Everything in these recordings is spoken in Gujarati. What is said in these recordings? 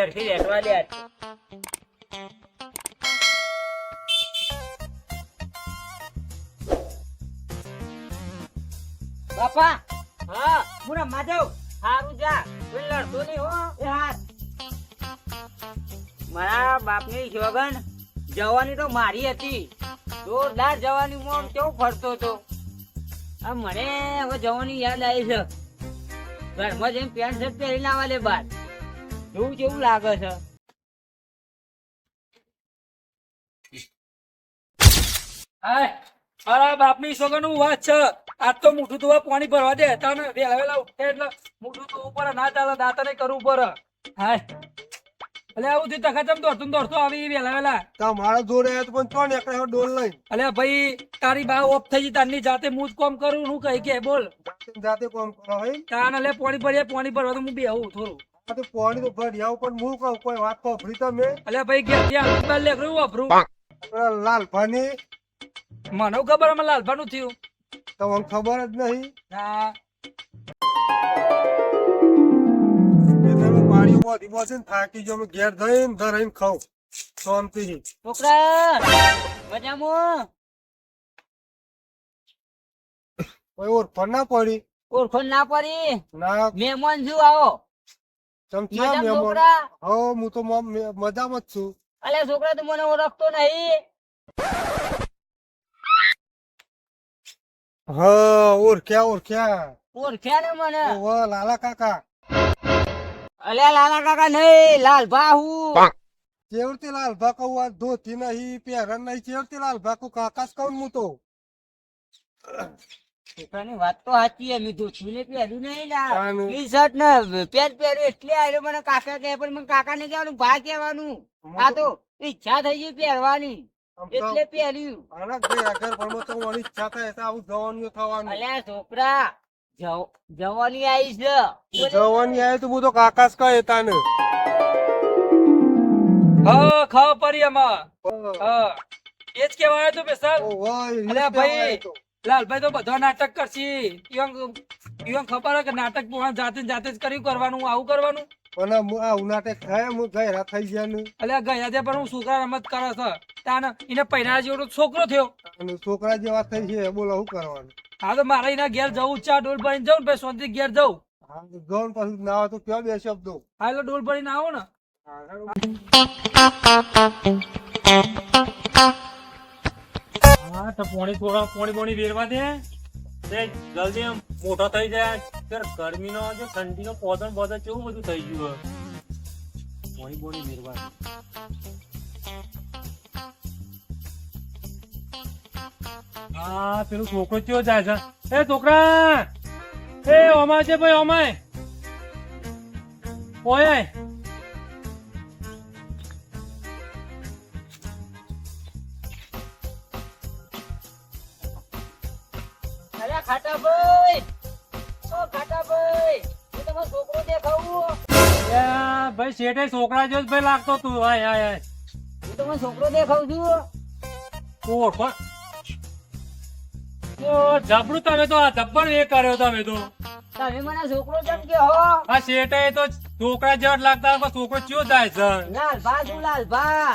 હરખી રહેવા દે બાપા હા. હું રમવા જાઉં? હારું જા. કોઈ લડતો નહીં હો. એ હાર. મારા બાપની જોગન જવાની તો મારી હતી. જોરદાર જવાની મોમ કેવું ફરતો હતો. આ મને હવે જવાની યાદ આવી છે. ઘરમાં જઈને પેન્ટ શર્ટ પહેરીને આવવા લે બાર. જોવું કેવું લાગે છે? મારા બાપની સોગનનું વાત છે. આજ તો મોઢું ધોવા પાણી ભરવા દે. તને વેલા વેલા ઉઠે એટલે મોઢું ધોવું પડે ના ચાલે દાંતને કરવું પડે. હાય અલે આવું થયું તખા ચમ દોડતું ને દોડતું આવી વેલા વેલા. તમારા જોડે આયા તો પણ ચોન એકડે ડોલ લઈ અલે ભાઈ તારી બા ઓફ થઈ ગઈ તારની જાતે હું જ કોમ કરું હું કઈ કે બોલ. જાતે કોમ કરો હઈ? તાન અલે પાણી ભરીએ પાણી ભરવા તો હું બેહું થોડું. આ તો પાણી તો ભરી આવું પણ હું કહું કોઈ વાત ખોફરી તમે. અલ્યા ભાઈ ગયા ત્યાં બાર લેકરું વાપરું પેલા લાલ ભાની મને ખબર અમે લાલભાનું થયું? તમને ખબર જ નહીં. ના. પાણી થાકી જો ઘેર જઈને ધરાઈને ખાઉં. શાંતિથી છોકરા મજામાં? કોઈ ઓળખ ના પડી? ઓળખો ના પડી? ના. મહેમાન છું આવો. ચમચા મજામાં મેમો છોકરા? હો હું તો મજામાં જ છું. અલે છોકરા તું મને ઓળખતો નહીં. હા ઓળખ્યા ઓળખ્યા. ઓળખ્યા ને મને? ઓ લાલા કાકા. અલે લાલા કાકા નહીં લાલભા હું ચેવડતી લાલ ભા કહું આ ધોતી નહીં પહેરન નહીં ચેવડતી લાલ ભા કહું કાકાસ કહું હું તો. છોકરાની વાત તો સાચી એમ ધોતું ને પહેર્યું નહીં ના ટી શર્ટ ને પેન્ટ પહેર્યું એટલે આવ્યો મને કાકા કહે પણ મને કાકા ને કહેવાનું ભા કહેવાનું. આ તો ઈચ્છા થઈ ગઈ પહેરવાની. એટલે પહેર્યું. આના ઘરે આગળ પણ તો મારી ઈચ્છા થાય તો આવું જવાનું થવાનું. અલ્યા છોકરા જવાની આવી છે. જવાની આવે તો હું તો કાકાસ કહે તાને. હા ખાવા પડી એમાં હા. એ જ કહેવાય તો વાય, ભાઈ. લાલભાઈ તો બધા નાટક કરશી. ઈવન ઈવન ખબર હે કે નાટક પોણા જાતે ને જાતે જ કર્યું કરવાનું આવું કરવાનું? પણ આ મુ- આ થાય હું ગયા થઈ ગયા ને. એટલે ગયા છે પણ હું છોકરા રમત કરે છે. તાને એને પહેલા જેવો છોકરો થયો. અને છોકરા જેવા થઈ છે બોલો શું કરવાનું? હા તો મારે એના ઘેર જવું ચા ડોલ ભરીને જવું પછી શાંતિ ઘેર જવું. હા ગૌણ પાછું ના આવે તો કયો બે શબ્દો? હા એટલે ડોલ ભરીને આવો ને. હા, તો પોણી થોડા પોણી પોણી વેરવા દે. તે જલ્દી મોટો થઈ જાય. ત્યારે ગરમીનો જે ઠંડીનો પોદણ પોદન કેવું બધું થઈ ગયું પોણી પોણી વેરવા હા, પેલું છોકરો કયો જાય છે? એ છોકરા! એ ઓમાય છે ભાઈ, ઓમાય. ઓય. ખાટા ભાઈ ઓ ખાટા ભાઈ હું તમારો છોકરો દેખાવું? ભાઈ શેઠે છોકરા જો ભાઈ લાગતો તું. હાય હાય હાય હું તમને છોકરો દેખાવ છું? તું ઓળખો જબરું તમે તો આ જબ્બર એ કર્યો તમે તો. તમે મને છોકરો કેમ કે હો આ શેઠે તો છોકરા જેવા લાગતા પણ છોકરો ચિયો થાય છે? લાલભા છું લાલભા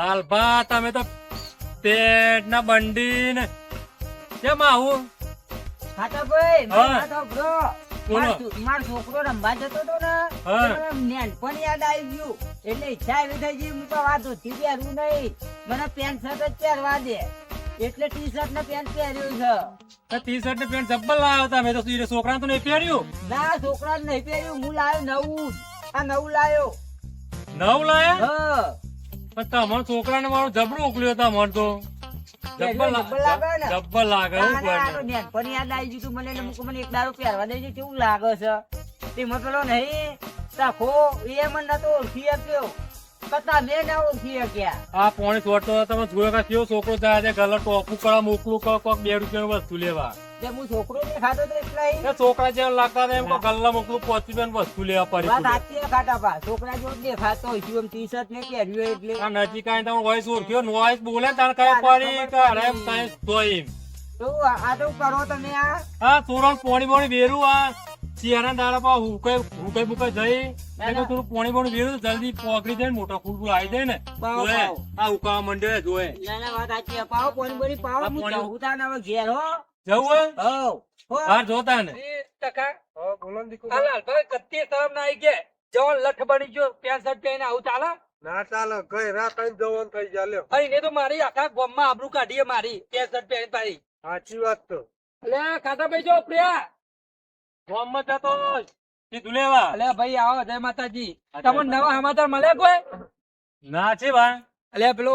લાલભા તમે તો પેટ ના બંડી ને કેમ આવું? ભાઈ મારા બ્રો બોલો. મારો છો- મારો છોકરો રમવા જતો હતો ને હા. તો મને નાનપણ યાદ આવી ગયું. એટલે ઈચ્છા એવી થઈ ગઈ હું તો આ ધોતી પહેરવું નહીં. મને પેન્ટ શર્ટ જ પહેરવા દે. એટલે ટી શર્ટ ને પેન્ટ પહેર્યું છે. ટી શર્ટ ને પેન્ટ જબ્બલ લાવ્યો તમે તો ઈ છોકરા તો નહીં પહેર્યું. ના છોકરા નહીં પહેર્યું. હું લાવ્યો નવું. આ નવું લાવ્યો. નવું લાયા હા. પણ તમારા છોકરા ને મારું જબરું ઉકલ્યો તમારે તો. જબ્બર લાગે ને? જબ્બર લાગે એવું ના, ના, આ તો પણ. યાદ આવી ગયું મને એટલે મૂકો મને એક દારૂ પહેરવા દેજે કેવું લાગે છે તેમાં પેલો નહીં તખો એ મને નતો ઓળખી શક્યો ના ઓળખી આ પોણી છોડતો તમે જોયો કે કેવો છોકરો જાય છે ગલર ટોપું કરવા મોકલું કરો કોક બે રૂપિયાની વસ્તુ લેવા. હું છોકરો દેખાતો તો એટલે છોકરા જેવા લાગતા એમ ગલ્લા મોકલું પહોંચી રૂપિયાની વસ્તુ લેવા પડી સાચી છે પા. છોકરા જેવો દેખાતો હોય એમ ટી શર્ટ ને પહેર્યું એટલે? આ નજીક આવીને તમે વોઇસ ઓળખ્યો વોઇસ બોલે ને કઈ પડી કે અરે કઈ તો એમ. તો આ તો કરો તમે આ. હા સોરણ પોણી પોણી વેરું આ. શિયાળા દાડા પા હુકાઈ હુકાઈ બુકે જઈ. ના, એટલે થોડું પોણી પોણી વેરું જલ્દી પોકડી જાય મોટો ફૂલ ફૂલ આવી જાય ને. પાવો, જોએ આ ઉકાવા મંડે જોએ ના ના વાત સાચી પાવ પોણી પોણી પાવ. હું પોણી- ના ઘેર હો. જવું હો. બહાર જોતા ને એ ટકા. હો બોલો ને દીકુ હાલ ભાઈ કત્તી શરમ ના આવી ગયા. જવાન લઠ બની ગયો પેન્ટ શર્ટ પહેરીને આવું ચાલે? ના ચાલે કઈ રા કઈ જવાનું થઈ જાય લ્યો. અહીં ને તો મારી આખા ગામમાં આબરૂ કાઢીએ મારી પેન્ટ શર્ટ પહેરી પાડી. સાચી વાત તો. અલે ખાતા ભાઈ જો પ્રિયા. ગામમાં જતો લેવા. અલે ભાઈ આવો જય માતાજી. તમને નવા સમાચાર મળે કોઈ? ના છે ભાઈ. અલે પેલો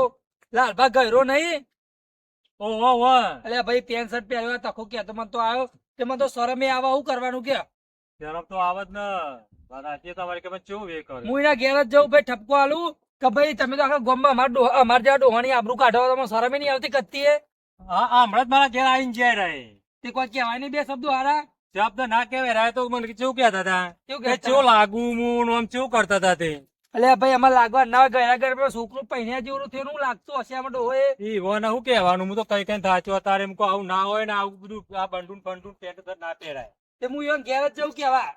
લાલભા ગયરો નહીં? ઓહો હો. અલે ભાઈ પેન્ટ શર્ટ પહેર્યો તખો કે તો મને તો આવ્યો તે મને તો શરમે આવા હું કરવાનું કે? શરમ તો આવત ને. વાત તમારે કે મેં કેવું વે કરે? હું એના ઘેર જ જઉં ભાઈ ઠપકો આલું કે ભાઈ તમે તો આખા ગામમાં અમાર ડો અમાર જેવા ડોહાની આબરૂ કાઢો તમને મને શરમે નહીં આવતી કત્તી હે હા હમણાં જ મારા ઘેર આવીને જાય રહે તે કોઈ કહેવાય નહીં બે શબ્દો હારા. શબ્દ ના કહેવાય રાય તો મને કેવું કહેતા હતા? કે ચેવું લાગુ હું આમ ચેવું કરતા હતા તે? અલે ભાઈ અમારે લાગવા ના ગયા ઘર પર છોકરું પહેર્યા જેવું થયું હું લાગતું હશે આમાં ડોહે ઈ વોને શું કહેવાનું? હું તો કઈ કઈ થાચો તારે એમ કો આવું ના હોય ને આવું બધું આ બંડુન બંડુન પેટ ના પહેરાય. તે હું એમ ઘેર જ જવું કેવા.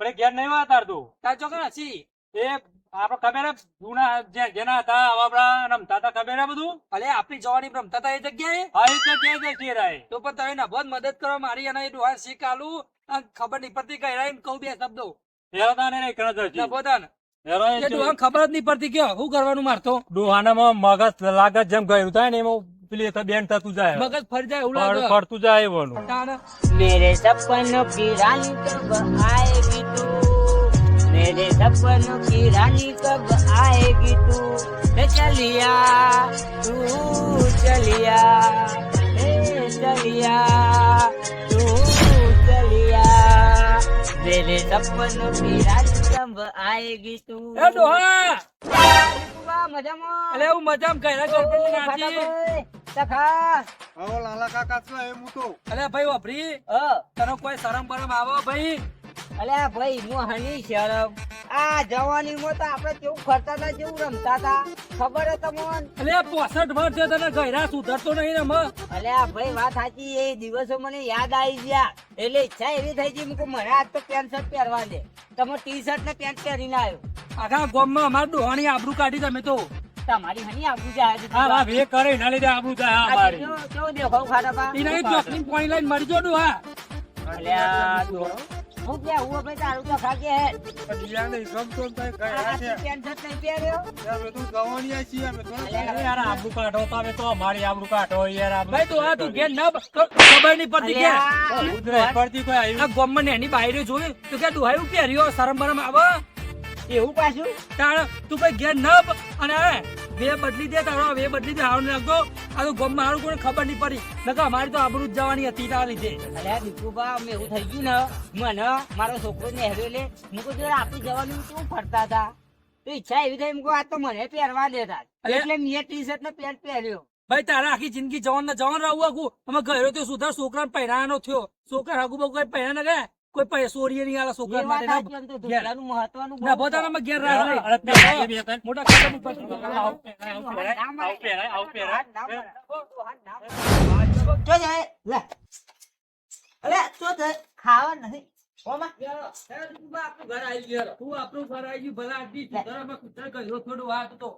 પણ ઘેર નહીં વાતારતું તાર ચોકન હસી. એ આપણે ખબર હે જૂના જે જેના હતા આપણા રમતા હતા ખબર હે બધું? અલે આપણી જવાની રમતા હતા એ જગ્યાએ? હા એ જગ્યાએ જઈએ રાય. તો પણ તમે નભો મદદ કરો મારી અને એ ડોહા શીખ આલુ ખબર નહીં પડતી કઈ રાય કહું બે શબ્દો. હેરો તાને કણ જજી નભો ખબર જ નહીં પડતી કે હું કરવાનું મારતો. ડોહાનામાં મગજ લાગત જેમ ગયું થાય ને એમાં બેન થતું જાય. મગજ ફરી જાય એવું ફરતું જાય એવાનું. મેરે સપનો બિરાની તરફ मेरे सपनों की रानी कब आएगी तू हे चलिया तू चलिया हे चलिया तू चलिया मेरे सपनों की रानी कब आएगी तू એ ડોહા વાહ, મજામાં અલે હું મજામાં ઘરે ઘર પર ખાતા નાચી ભાઈ, સખા હવે લાલા કાકા છો એમ હું તો અલે ભાઈ વાપરી અ તને કોઈ શરમ બરમ આવો ભાઈ અલ્યા ભાઈ હું હની શરમ. આ જવાનીમાં તો આપણે કેવું ફરતા હતા કેવું રમતા હતા. ખબર હે તમને? અલે પોસઠ વર્ષ છે તને ગયરા સુધરતો નહીં રમ. મ અલ્યા ભાઈ વાત સાચી એ દિવસો મને યાદ આવી ગયા. એટલે ઈચ્છા એવી થઈ ગઈ મેં મને આજ તો પેન્ટ શર્ટ પહેરવા દે. તમે ટી શર્ટ ને પેન્ટ પહેરીને આવ્યો. આખા ગામમાં અમારું ડોહાની આબરૂ કાઢી તમે તો. તમારી હની આબરૂ જાય છે હા હા વે કરે ના લીધે આબરૂ જાય હા મારી કેવો- કેવો ખાડા પા બા? એના ચોકની પોઈન્ટ લાઈન મરી જો હા. અલ્યા. હું કે હું ભાઈ તારું તો ખાકે હે દિયાને ને તઈ ગઈ આ. તું પેન્ટ શર્ટ નહીં પહેર્યો? અમે તો જવાની આ છીએ અમે તો યાર આબરૂ કાઢો તમે તો અમારી આબરૂ કાઢો યાર આબરૂ ભાઈ ડોહા તું ઘેર ન બ- ખબર નહીં પડતી કે અલ્યા. પડતી કોઈ આવ્યું આ ગામમાં નેની બાયરે જોયું તો કે એવું પહેર્યો શરમ બરમ આવે? એવું પાછું? તાણ તું કઈ ઘેર ન અને વે બદલી દે તારો વે બદલી દે હારું નાખતો આ તો ગામમાં હારું કોઈને ખબર નહીં પડી. નકર અમારી તો આબરૂ જ જવાની હતી તારા લીધે. અલ્યા દીકુબા અમે એવું થઈ ગયું ને મને મારો છોકરો ને હેરો લે હું કહું જરા આપી જવાનું કેવું ફરતા હતા? તો ઈચ્છા એવી થઈ મૂકો આ તો મને પહેરવા દેતા. એટલે મેં ટી શર્ટ ને પેન્ટ પહેર્યો. ભાઈ તારા આખી જિંદગી જવાન ને જવાન રહું આખું. અમે ગયો તો સુધાર છોકરાને પહેરાવાનો થયો. છોકરા હગુ બગુ કઈ પહેરા ને ગયા કોઈ પૈ સોરીએ નહીં આલા છોકરા માટે ના- સાચી, એમ તો ઘેર. ધોતિયાનું મહત્વનું ના પોતાનામાં ઘેર રાખ લે મોટા ખાતા ઉપર આવ પહેરાય, આવ પહેરાય. જો જાય લે અલે તો તે ખાવા નથી ઓમાં આપણું ઘર આવી ગયું તું આપણું ઘર આવી ગયું ભલા આટલી સુધારામાં કુતરા કર્યો થોડું વાત તો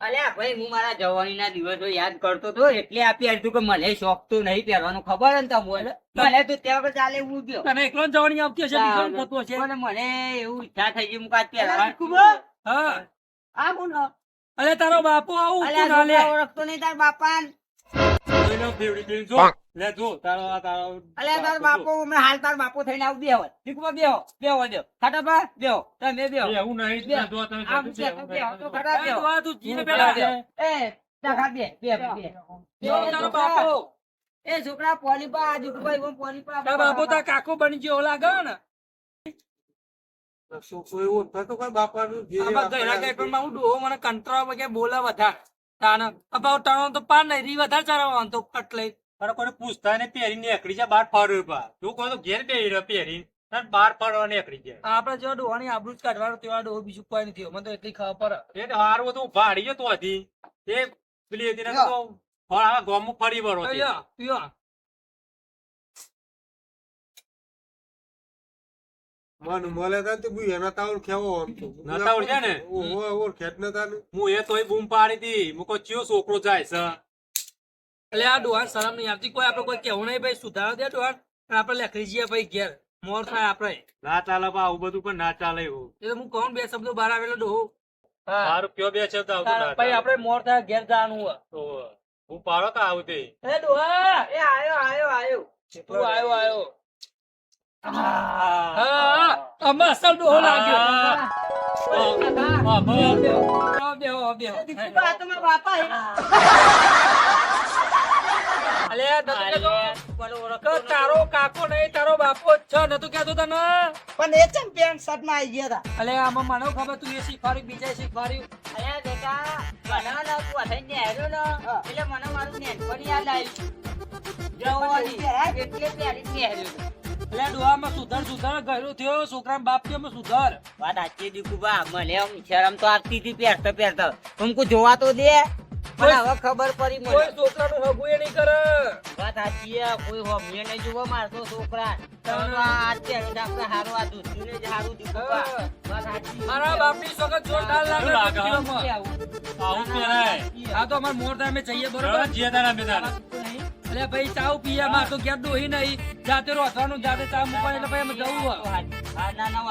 અલ્યા ભાઈ હું મારા જવાની ના દિવસો યાદ કરતો હતો એટલે આપી આવ્યું કે મને શોખ તો નહીં પહેરવાનું ખબર હે ને તમને મને તો ત્યાં વગર ચાલે એવું ગયો તમે એકલો જવાની આવતી હશે બીજો થતું હશે પણ મને એવું ઈચ્છા થઈ ગઈ મુકાત પહેરવા હા. આ કોણ અરે તારો બાપો આવું અલ્યા ઓળખતો નહીં તાર બાપા લે જો, તારો આ તારો. અલ્યા તાર બાપો હમણાં હાલ તાર બાપો થઈને આવ બેહો. દીકુબા બેહો બેહો દો ખાટાપા બેહો. તમે બેહો. એ એવું નહીં, બે. જો તમે આમ છે, છે, બેહો તો એવું બેહો. તું જીને પેલા એ તારા બે બે બે. તારો બાપો. એ છોકરા પોની પા આ દીકુભાઈ હું પોની પા તારો બાપો તાર કાકો બની ગયો લાગે ને છોકરો એવો? થતો કોઈ બાપાનું જે આમાં હું ડોહો મને કંટાળો વગેરે બોલે વધારે. તાને અપાવ ટણો તો પાર નહીં રી વધારે ચરાવવાનો તો કટ લઈ. પૂછતા ને પહેરીને એકડી જાય બહાર ફર્યો બા તું કોઈ તો ઘેર બેહી રહ્યો પહેરી તાર બહાર ફરવા એકડી જાય આપડે જેવા ડોહાની આબરૂ જ કાઢવાનું તેવા ડોહો બીજું કોઈ નથી. મને તો એટલી ખબર પડે એ તો હારું હતું ભાડી જતો હતી એ પેલી હતી ને તો ફળ આ ગામમાં ફરી વળો. મને મળે તા ને તે બુઈ એના તાવડ ખેવો આમ તો. નતા છે ને? ઓહો ખેત નતા ને હું એ તોય બૂમ પાડી દી મુકો ચિયો છોકરો જાય છે. એટલે આ ડોહાન શરમ નહીં આવતી કોઈ આપણે કોઈ કેવું નહીં ભાઈ સુધારો દે ડોહાન આપણે લેખરી જઈએ ભાઈ ઘેર. મોર થાય આપણે. ના ચાલે બા આવું બધું પણ ના ચાલે એવું. એટલે હું કહું બે શબ્દો બહાર આવેલો ડોહો. હા. સારું કયો બે શબ્દ આવતો ના ભાઈ આપણે મોર થાય ઘેર જવાનું હોય. તો હું પાડો કા આવું તે? એ ડોહા એ આયો આયો આયો. તું આયો આવ્યો હા આમાં અસલ ડોહો લાગ્યો હા. હા, બસ. બેહો, બેહો, બેહો. આ તો મારા બાપા હે. અલ્યા, નતું કહેતો? બોલો, ઓળખ કે તારો કાકો નહીં તારો બાપો જ છે નતું કહેતો તને? પણ એ ચેમ્પિયન પેન્ટ શર્ટમાં આવી ગયા હતા અલે આમાં મને ખબર તું એ શીખવાડ્યું બીજા શીખવાડ્યું? અલ્યા બેટા મને ને તું અથાઈને નેહર્યો ને એટલે મને મારું નેનપણ યાદ આવ્યું જવાની. એટલે પ્યારી નેહર્યો એટલે ડોહામાં સુધર સુધર ગયો થયો છોકરા બાપ કે અમે સુધર? વાત સાચી દીકુબા મને આમ શરમ તો આવતી હતી પહેરતા પહેરતા. તુમકો જોવા તો દે પણ હવે ખબર પડી મને. કોઈ છોકરાનું હગું એ નહીં કરે. વાત સાચી કોઈ હોમીએ નહીં જોવા મારતો છોકરા. તમે તો આ ને આપણે હારું આ દૂધનું ને જ હારું દીકુબા વાત સાચી મારા બાપની સગત જોરદાર લાગે. આવું પહેરાય. આ તો અમાર મોર અમે જઈએ બરોબર? બરાબર, જીએ તારા અમે અરે ભાઈ ચાવ પીએ માં તો ક્યાં દોહી નહીં જાતે રોસવાનું જાતે ચા મૂકવા એટલે ભાઈ અમે જવું હા ના ના